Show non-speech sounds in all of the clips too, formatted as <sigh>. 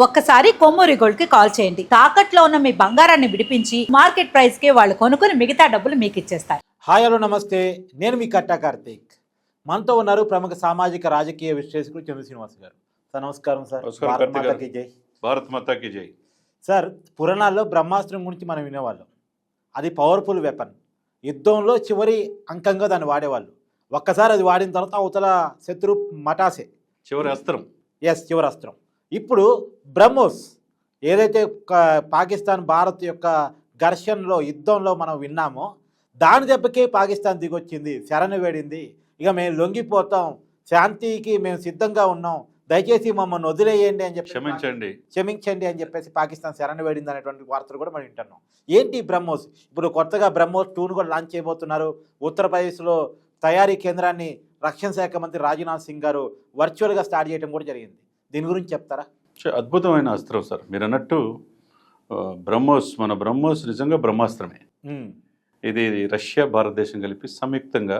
ఒక్కసారి కొమ్మూరి గోల్డ్కి కాల్ చేయండి. తాకట్లో ఉన్న మీ బంగారాన్ని విడిపించి మార్కెట్ ప్రైస్కి వాళ్ళు కొనుక్కుని మిగతా డబ్బులు మీకు ఇచ్చేస్తారు. హాయ్ హలో నమస్తే. నేను మీ కట్టా కార్తీక్. మనతో ఉన్నారు ప్రముఖ సామాజిక రాజకీయ విశ్లేషకులు చంద్ర శ్రీనివాస్ గారు. సార్ నమస్కారం సార్. భారత్ కార్తీక్ మాతాకి జై. భారత్ మాతాకి జై. సార్ పురాణాల్లో బ్రహ్మాస్త్రం గురించి మనం వినేవాళ్ళం. అది పవర్ఫుల్ వెపన్. యుద్ధంలో చివరి అంకంగా దాన్ని వాడేవాళ్ళు. ఒక్కసారి అది వాడిన తర్వాత అవతల శత్రు మటాసే. చివరి అస్త్రం. ఎస్ చివరి అస్త్రం. ఇప్పుడు బ్రహ్మోస్ ఏదైతే పాకిస్తాన్ భారత్ యొక్క ఘర్షణలో యుద్ధంలో మనం విన్నామో దాని దెబ్బకే పాకిస్తాన్ దిగొచ్చింది శరణ వేడింది. ఇక మేము లొంగిపోతాం శాంతికి మేము సిద్ధంగా ఉన్నాం దయచేసి మమ్మల్ని వదిలేయండి అని చెప్పి క్షమించండి. క్షమించండి అని చెప్పేసి పాకిస్తాన్ శరణ వేడింది అనేటువంటి వార్తలు కూడా మనం వింటున్నాం. ఏంటి బ్రహ్మోస్? ఇప్పుడు కొత్తగా బ్రహ్మోస్ టూను కూడా లాంచ్ చేయబోతున్నారు. ఉత్తరప్రదేశ్లో తయారీ కేంద్రాన్ని రక్షణ శాఖ మంత్రి రాజ్నాథ్ సింగ్ గారు వర్చువల్గా స్టార్ట్ చేయడం కూడా జరిగింది. దీని గురించి చెప్తారా? అద్భుతమైన అస్త్రం సార్. మీరు అన్నట్టు బ్రహ్మోస్ మన బ్రహ్మోస్ నిజంగా బ్రహ్మాస్త్రమే. ఇది రష్యా భారతదేశం కలిపి సంయుక్తంగా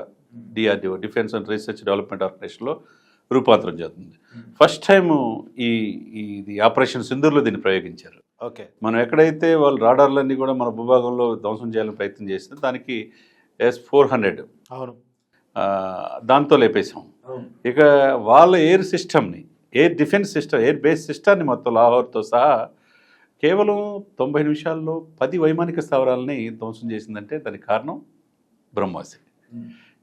DRDO defence and research development ఆర్గనైజేషన్లో రూపాంతరం చేస్తుంది ఫస్ట్ టైం ఈ ఇది ఆపరేషన్ సింధూర్లో దీన్ని ప్రయోగించారు. ఓకే. మనం ఎక్కడైతే వాళ్ళు రాడార్లన్నీ కూడా మన భూభాగంలో ధ్వంసం చేయాలని ప్రయత్నం చేసింది దానికి ఎస్ ఫోర్ హండ్రెడ్. అవును. దాంతో లేపేశాం. ఇక వాళ్ళ ఎయిర్ సిస్టమ్ని air defence system air base సిస్టాన్ని మొత్తం లాహోర్తో సహా కేవలం తొంభై నిమిషాల్లో పది వైమానిక స్థావరాలని ధ్వంసం చేసిందంటే దానికి కారణం బ్రహ్మోస్.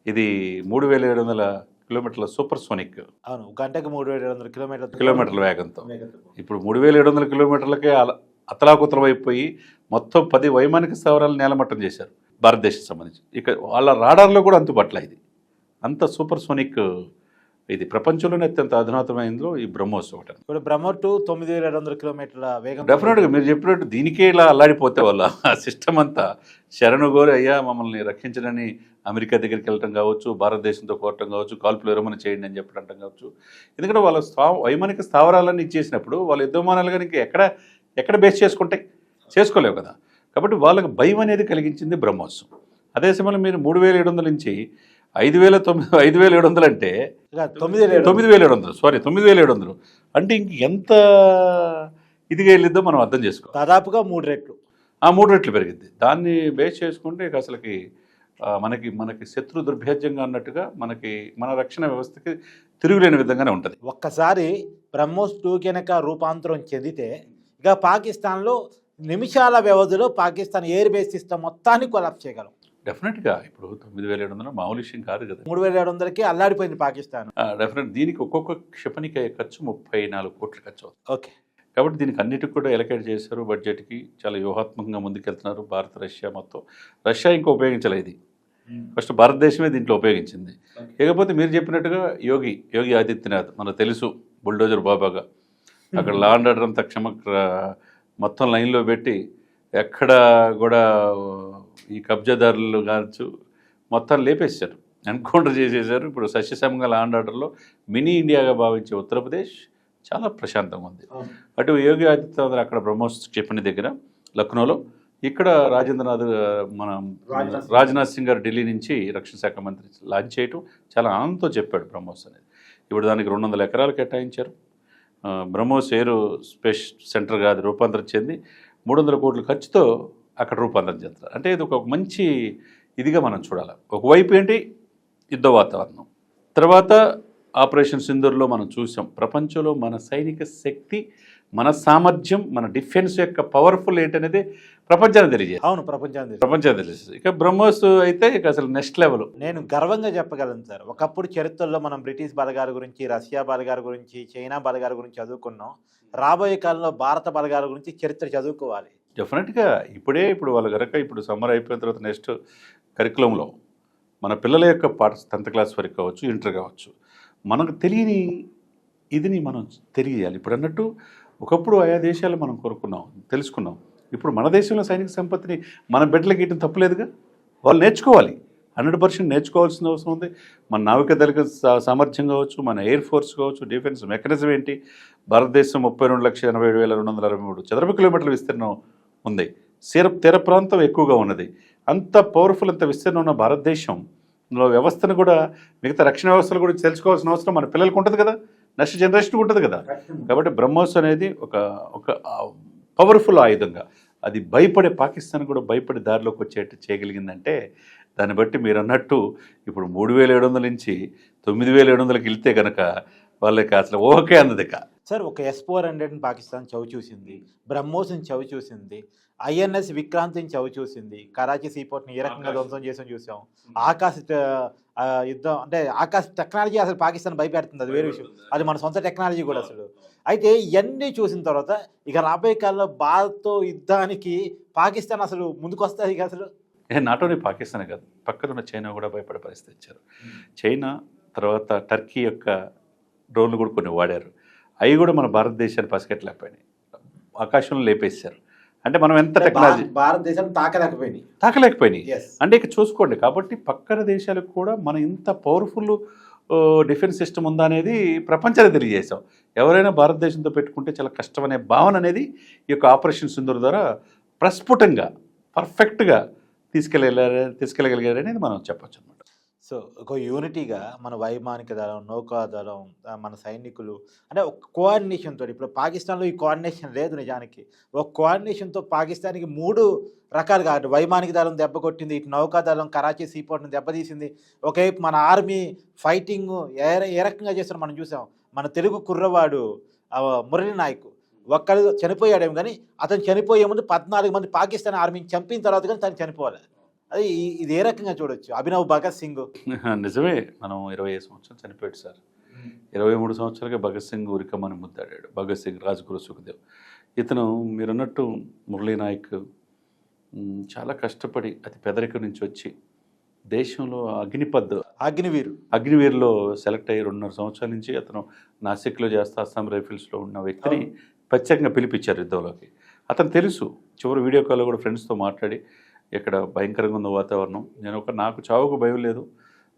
ఇది మూడు వేల ఏడు వందల కిలోమీటర్ల సూపర్ సోనిక్ అవును గంటకు మూడు వేల ఏడు వందల కిలోమీటర్ల కిలోమీటర్ల వేగంతో. ఇప్పుడు మూడు వేల ఏడు వందల కిలోమీటర్లకే అల- అతలాకుతలం అయిపోయి మొత్తం పది వైమానిక స్థావరాలు నేలమట్టం చేశారు భారతదేశం సంబంధించి. ఇక వాళ్ళ రాడార్లో కూడా అంతుపట్ల ఇది. అంత సూపర్ సోనిక్ ఇది ప్రపంచంలోనే అత్యంత అధునాతమైనదో ఈ బ్రహ్మోస్ ఒకటి. ఇప్పుడు బ్రహ్మోస్ టూ తొమ్మిది వేల ఏడు వందల కిలోమీటర్ల వేగం డెఫినెట్గా మీరు చెప్పినట్టు దీనికే ఇలా అల్లాడిపోతే వాళ్ళ ఆ సిస్టమ్ అంతా శరణు గోరి అయ్యా మమ్మల్ని రక్షించడని అమెరికా దగ్గరికి వెళ్ళటం కావచ్చు భారతదేశంతో కోరటం కావచ్చు కాల్పులు విరమణ చేయండి అని చెప్పడం కావచ్చు. ఎందుకంటే వాళ్ళ స్థా వైమానిక స్థావరాలన్నీ ఇచ్చేసినప్పుడు వాళ్ళ యుద్ధ విమానాలు కానీ ఎక్కడ ఎక్కడ బేస్ చేసుకుంటాయి? చేసుకోలేవు కదా. కాబట్టి వాళ్ళకి భయం అనేది కలిగించింది బ్రహ్మోస్. అదే సమయంలో మీరు మూడు వేల ఏడు వందల నుంచి ఐదు వేల తొమ్మిది ఐదు వేల ఏడు వందలు అంటే తొమ్మిది తొమ్మిది వేల ఏడు వందలు సారీ తొమ్మిది వేల ఏడు వందలు. అంటే ఇంక ఎంత ఇదిగా వెళ్ళిద్దో మనం అర్థం చేసుకో దాదాపుగా మూడు రెట్లు. ఆ మూడు రెట్లు పెరిగింది దాన్ని బేస్ చేసుకుంటే ఇక అసలుకి మనకి మనకి శత్రు దుర్భేద్యంగా అన్నట్టుగా మనకి మన రక్షణ వ్యవస్థకి తిరుగులేని విధంగానే ఉంటుంది. ఒక్కసారి బ్రహ్మోస్ టూ కనుక రూపాంతరం చెందితే ఇక పాకిస్తాన్లో నిమిషాల వ్యవధిలో పాకిస్తాన్ ఎయిర్ బేస్ సిస్టమ్ మొత్తాన్ని కొలాప్ చేయగలం. డెఫినెట్గా ఇప్పుడు తొమ్మిది వేల ఏడు వందలు మామూలు విషయం కాదు కదా. మూడు వేల ఏడు వందలకి అల్లాడిపోయింది పాకిస్తాన్. డెఫినెట్ దీనికి ఒక్కొక్క క్షిపణికి అయ్యే ఖర్చు ముప్పై నాలుగు కోట్లు ఖర్చు అవుతుంది ఓకే. కాబట్టి దీనికి అన్నిటికి కూడా ఎలకేట్ చేశారు బడ్జెట్కి చాలా వ్యూహాత్మకంగా ముందుకెళ్తున్నారు భారత్ రష్యా మొత్తం. రష్యా ఇంకా ఉపయోగించలేదు ఇది. ఫస్ట్ భారతదేశమే దీంట్లో ఉపయోగించింది. ఇకపోతే మీరు చెప్పినట్టుగా యోగి యోగి ఆదిత్యనాథ్ మనకు తెలుసు బుల్డోజర్ బాబాగా. అక్కడ లా అండ్ ఆర్డర్ అంతా క్షమ మొత్తం లైన్లో పెట్టి ఎక్కడ కూడా ఈ కబ్జాదారులు కావచ్చు మొత్తం లేపేశారు. ఎన్కౌంటర్ చేసేసారు ఇప్పుడు సస్యశ్యామంగా లా అండ్ ఆర్డర్లో మినీ ఇండియాగా భావించే ఉత్తరప్రదేశ్ చాలా ప్రశాంతంగా ఉంది. అటు యోగి ఆదిత్యనాథ్ అక్కడ బ్రహ్మోస్ క్షిపణి దగ్గర లక్నోలో ఇక్కడ రాజేంద్రనాథ్ మన రాజ్నాథ్ సింగ్. గారు ఢిల్లీ నుంచి రక్షణ శాఖ మంత్రి లాంచ్ చేయటం చాలా ఆనందంతో చెప్పాడు బ్రహ్మోస్ అనేది. ఇప్పుడు దానికి రెండు వందల ఎకరాలు కేటాయించారు. బ్రహ్మోస్ ఎయిర్ స్పేస్ సెంటర్గా అది రూపాంతరం చెంది మూడు వందల కోట్ల ఖర్చుతో అక్కడ రూపాంతరం చేస్తారు అంటే ఇది ఒక మంచి ఇదిగా మనం చూడాలి. ఒకవైపు ఏంటి? యుద్ధ వాతావరణం. తర్వాత ఆపరేషన్ సింధూర్లో మనం చూసాం. ప్రపంచంలో మన సైనిక శక్తి మన సామర్థ్యం మన డిఫెన్స్ యొక్క పవర్ఫుల్ ఏంటనేది ప్రపంచానికి తెలియజేది అవును ప్రపంచానికి తెలుసు. ప్రపంచానికి తెలియజేది ఇక బ్రహ్మోస్ అయితే ఇక అసలు నెక్స్ట్ లెవెల్ నేను గర్వంగా చెప్పగలను సార్. ఒకప్పుడు చరిత్రలో మనం బ్రిటిష్ బలగాల గురించి రష్యా బలగాల గురించి చైనా బలగాల గురించి చదువుకున్నాం. రాబోయే కాలంలో భారత బలగాల గురించి చరిత్ర చదువుకోవాలి. డెఫినెట్గా ఇప్పుడే ఇప్పుడు వాళ్ళ గనక ఇప్పుడు సమ్మర్ అయిపోయిన తర్వాత నెక్స్ట్ కరికులంలో మన పిల్లల యొక్క పాఠ టెన్త్ క్లాస్ వరకు కావచ్చు ఇంటర్ కావచ్చు మనకు తెలియని ఇదిని మనం తెలియజేయాలి. ఇప్పుడు అన్నట్టు ఒకప్పుడు ఆయా దేశాలు మనం కోరుకున్నాం తెలుసుకున్నాం. ఇప్పుడు మన దేశంలో సైనిక సంపత్తిని మన బిడ్డలకి ఇవ్వడం తప్పులేదుగా? వాళ్ళు నేర్చుకోవాలి. హండ్రెడ్ పర్సెంట్ నేర్చుకోవాల్సిన అవసరం ఉంది. మన నావికదళిక సా- సామర్థ్యం కావచ్చు మన ఎయిర్ ఫోర్స్ కావచ్చు డిఫెన్స్ మెకానిజం ఏంటి? భారతదేశం ముప్పై రెండు లక్షల ఎనభై ఏడు వేల రెండు వందల అరవై మూడు చదరపు కిలోమీటర్ల విస్తీర్ణం ఉంది. తీర తీర ప్రాంతం ఎక్కువగా ఉన్నది. అంత పవర్ఫుల్ అంత విస్తీర్ణం ఉన్న భారతదేశంలో వ్యవస్థను కూడా మిగతా రక్షణ వ్యవస్థలు కూడా తెలుసుకోవాల్సిన అవసరం మన పిల్లలకు ఉంటుంది కదా. నెక్స్ట్ జనరేషన్ ఉంటుంది కదా. కాబట్టి బ్రహ్మోస్ అనేది ఒక ఒక పవర్ఫుల్ ఆయుధంగా. అది భయపడే పాకిస్తాన్ కూడా భయపడే దారిలోకి వచ్చేట్టు చేయగలిగిందంటే దాన్ని బట్టి మీరు అన్నట్టు ఇప్పుడు మూడు వేల ఏడు వందల నుంచి తొమ్మిది వేల ఏడు వందలకి వెళ్తే కనుక వాళ్ళకి అసలు ఓకే అన్నది. సార్ ఒక ఎస్ ఫోర్ హండ్రెడ్ని పాకిస్తాన్ చవి చూసింది బ్రహ్మోస్ని చవి చూసింది ఐఎన్ఎస్ విక్రాంతిని చవి చూసింది కరాచీ సీపోర్ట్ని ఏ రకంగా ధ్వంసం చేసాం. చూసాం ఆకాశ యుద్ధం అంటే ఆకాశ టెక్నాలజీ అసలు పాకిస్తాన్ భయపెడుతుంది అది వేరే విషయం. అది మన సొంత టెక్నాలజీ కూడా అసలు. అయితే ఇవన్నీ చూసిన తర్వాత ఇక రాబోయే కాలంలో భారత్తో యుద్ధానికి పాకిస్తాన్ అసలు ముందుకు వస్తుంది ఇక అసలు. నాట్ ఓన్లీ పాకిస్తాన్ కాదు పక్కన ఉన్న చైనా కూడా భయపడే పరిస్థితి ఇచ్చారు చైనా తర్వాత టర్కీ యొక్క డ్రోన్లు కూడా కొన్ని వాడారు. అవి కూడా మన భారతదేశాన్ని పసిగట్టలేకపోయినాయి. ఆకాశంలో లేపేశారు. అంటే మనం ఎంత టెక్నాలజీ భారత- భారతదేశం తాకలేకపోయినాయి. ఎస్ అంటే ఇక చూసుకోండి కాబట్టి పక్కన దేశాలకు కూడా మన ఇంత పవర్ఫుల్ డిఫెన్స్ సిస్టమ్ ఉందా అనేది ప్రపంచానికి తెలియజేశాం. ఎవరైనా భారతదేశంతో పెట్టుకుంటే చాలా కష్టం అనే భావన అనేది ఈ యొక్క ఆపరేషన్ సింధూర్ ద్వారా ప్రస్ఫుటంగా పర్ఫెక్ట్గా తీసుకెళ్ళగలిగారు తీసుకెళ్ళగలిగారు అనేది మనం చెప్పొచ్చు సో ఒక యూనిటీగా మన వైమానిక దళం నౌకాదళం మన సైనికులు అంటే ఒక కోఆర్డినేషన్తో ఇప్పుడు పాకిస్తాన్లో ఈ కోఆర్డినేషన్ లేదు నిజానికి. ఒక కోఆర్డినేషన్తో పాకిస్తాన్కి మూడు రకాలుగా అటు వైమానిక దళం దెబ్బ కొట్టింది ఇటు నౌకాదళం కరాచీ సీపోర్ట్ని దెబ్బతీసింది ఒకవైపు మన ఆర్మీ ఫైటింగ్ ఏ ఏ రకంగా చేస్తారో మనం చూసాం. మన తెలుగు కుర్రవాడు మురళి నాయక్ ఒక్కడు చనిపోయాడేమో కానీ అతను చనిపోయే ముందు పద్నాలుగు మంది పాకిస్తాన్ ఆర్మీని చంపిన తర్వాత కానీ తను చనిపోవాలి. అది ఇది ఏ రకంగా చూడొచ్చు? అభినవ్ భగత్ సింగ్. <laughs> నిజమే. మనం ఇరవై ఐదు సంవత్సరాలు చనిపోయాడు సార్. ఇరవై మూడు సంవత్సరాలుగా భగత్ సింగ్ ఉరికమ్మని ముద్దాడాడు. భగత్ సింగ్ రాజ్గురు సుఖదేవ్. ఇతను మీరన్నట్టు మురళీ నాయక్ చాలా కష్టపడి అతి పెదరిక నుంచి వచ్చి దేశంలో అగ్నిపద్ అగ్నివీరు. అగ్నివీర్లో సెలెక్ట్ అయ్యి రెండున్నర సంవత్సరాల నుంచి అతను నాసిక్లో చేస్తా అస్సాం రైఫిల్స్లో ఉన్న వ్యక్తిని ప్రత్యేకంగా పిలిపించారు యుద్ధంలోకి. అతను తెలుసు. చివరి వీడియో కాల్లో కూడా ఫ్రెండ్స్తో మాట్లాడి ఇక్కడ భయంకరంగా ఉన్న వాతావరణం. నేను ఒక నాకు చావుకు భయం లేదు.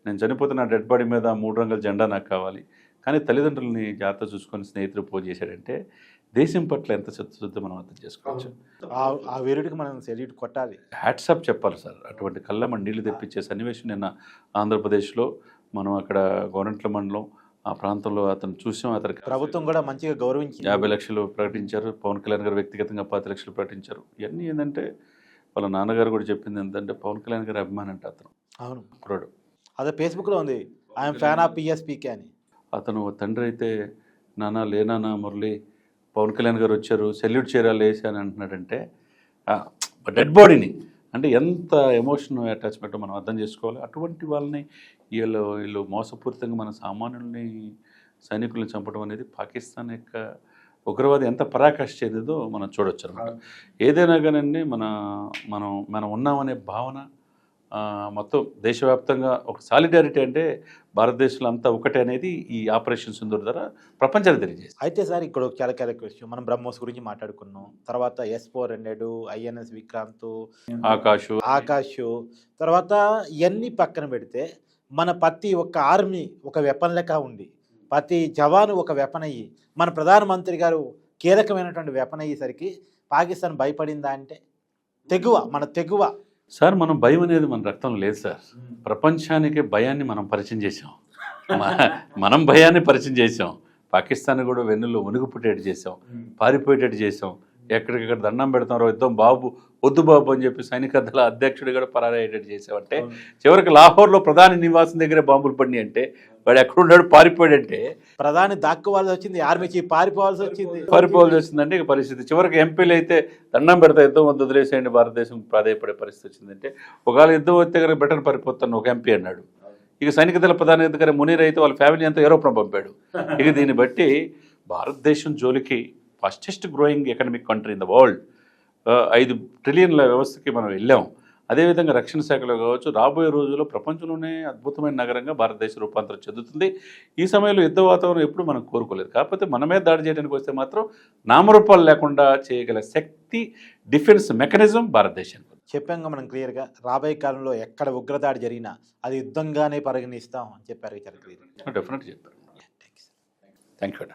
నేను చనిపోతే నా డెడ్ బాడీ మీద మూడు రంగుల జెండా నాకు కావాలి. కానీ తల్లిదండ్రులని జాగ్రత్త చూసుకొని స్నేహితులు పూజ చేశాడంటే దేశం పట్ల ఎంత చిత్తశుద్ధి మనం అర్థం చేసుకోవచ్చు? ఆ- వీరుడికి మనం సెల్యూట్ కొట్టాలి. హ్యాట్సాప్ చెప్పాలి సార్. అటువంటి కళ్ళమ్మ నీళ్ళు తెప్పించే సన్నివేశం నిన్న ఆంధ్రప్రదేశ్లో మనం అక్కడ గోరంట్ల మండలం ఆ ప్రాంతంలో అతను చూసాం అతనికి ప్రభుత్వం కూడా మంచిగా గౌరవించింది. యాభై లక్షలు ప్రకటించారు. పవన్ కళ్యాణ్ గారు వ్యక్తిగతంగా పది లక్షలు ప్రకటించారు. ఇవన్నీ ఏంటంటే వాళ్ళ నాన్నగారు కూడా చెప్పింది ఏంటంటే పవన్ కళ్యాణ్ గారి అభిమానం అంటే అతను. అవును. కుర్రాడు. అదే ఫేస్బుక్లో ఉంది ఐఎమ్ ఫ్యాన్ ఆఫ్ పిఎస్పీకే అని. అతను తండ్రి అయితే నాన్న లేనానా మురళి పవన్ కళ్యాణ్ గారు వచ్చారు సెల్యూట్ చేయాలి వేసి అని అంటున్నాడంటే డెడ్ బాడీని అంటే ఎంత ఎమోషన్ అటాచ్మెంట్ మనం అర్థం చేసుకోవాలి. అటువంటి వాళ్ళని వీళ్ళు వీళ్ళు మోసపూరితంగా మన సామాన్యుల్ని సైనికుల్ని చంపడం అనేది పాకిస్తాన్ యొక్క ఉగ్రవాది ఎంత పరాకాష్ఠ చెందిందో మనం చూడొచ్చు అనమాట ఏదైనా కానండి మన మనం మనం ఉన్నామనే భావన మొత్తం దేశవ్యాప్తంగా ఒక సాలిడారిటీ అంటే భారతదేశంలో అంతా ఒకటే అనేది ఈ ఆపరేషన్ సింధూర్ ద్వారా ప్రపంచానికి తెలియజేస్తుంది అయితే సార్ ఇక్కడ ఒక చాలా చాలా విషయం. మనం బ్రహ్మోస్ గురించి మాట్లాడుకున్నాం. తర్వాత S four hundred INS Vikrant Akash. Akash తర్వాత ఇవన్నీ పక్కన పెడితే మన ప్రతి ఒక్క ఆర్మీ ఒక వెపన్ లెక్క ఉంది ప్రతి జవాను ఒక వెపన్ అయ్యి మన ప్రధానమంత్రి గారు కీలకమైనటువంటి వెపన్ అయ్యేసరికి పాకిస్తాన్ భయపడిందా అంటే? తెగువ మన తెగువ. సార్ మనం భయం అనేది మన రక్తంలో లేదు సార్. ప్రపంచానికి భయాన్ని మనం పరిచయం చేసాం మనం భయాన్ని పరిచయం చేసాం పాకిస్తాన్ కూడా వెన్నులో వణుగు పుట్టేట్టు చేసాం పారిపోయేటట్టు చేసాం ఎక్కడికక్కడ దండం పెడతాం యుద్ధం బాబు వద్దు బాబు అని చెప్పి సైనిక దళ అధ్యక్షుడు కూడా పరారయ్యేటట్టు చేసామంటే చివరికి లాహోర్లో ప్రధాని నివాసం దగ్గరే బాంబులు పడినాయి అంటే వాడు ఎక్కడున్నాడు పారిపోయాడంటే? ప్రధాని దాక్కోవాల్సి వచ్చింది ఆర్మీ చీఫ్ పారిపోవాల్సి వచ్చింది. పారిపోవాల్సి వచ్చిందంటే ఇక పరిస్థితి. చివరికి ఎంపీలు అయితే దండం పెడతా యుద్ధం వద్దు వదిలేసేయండి భారతదేశం ప్రాధాయపడే పరిస్థితి వచ్చిందంటే ఒకవేళ యుద్ధం వస్తే కనుక బ్రిటన్ పరిపోతాను ఒక ఎంపీ అన్నాడు. ఇక సైనిక దళ ప్రధాన అధికారి మునీర్ అయితే వాళ్ళ ఫ్యామిలీ అంతా యూరోప్ను పంపాడు. ఇక దీన్ని బట్టి భారతదేశం జోలికి fastest growing economic country in the world ఐదు ట్రిలియన్ల వ్యవస్థకి మనం వెళ్ళాం. అదేవిధంగా రక్షణ శాఖలో కావచ్చు రాబోయే రోజుల్లో ప్రపంచంలోనే అద్భుతమైన నగరంగా భారతదేశం రూపాంతరం చెందుతుంది. ఈ సమయంలో యుద్ధ వాతావరణం ఎప్పుడు మనం కోరుకోలేదు. కాకపోతే మనమే దాడి చేయడానికి వస్తే మాత్రం నామరూపాలు లేకుండా చేయగల శక్తి డిఫెన్స్ మెకానిజం భారతదేశానికి. ఉంది. చెప్పాం కదా మనం క్లియర్గా రాబోయే కాలంలో ఎక్కడ ఉగ్రదాడి జరిగినా అది యుద్ధంగానే పరిగణిస్తాం అని చెప్పారు చాలా క్లియర్ డెఫినెట్గా చెప్పారు. Thank you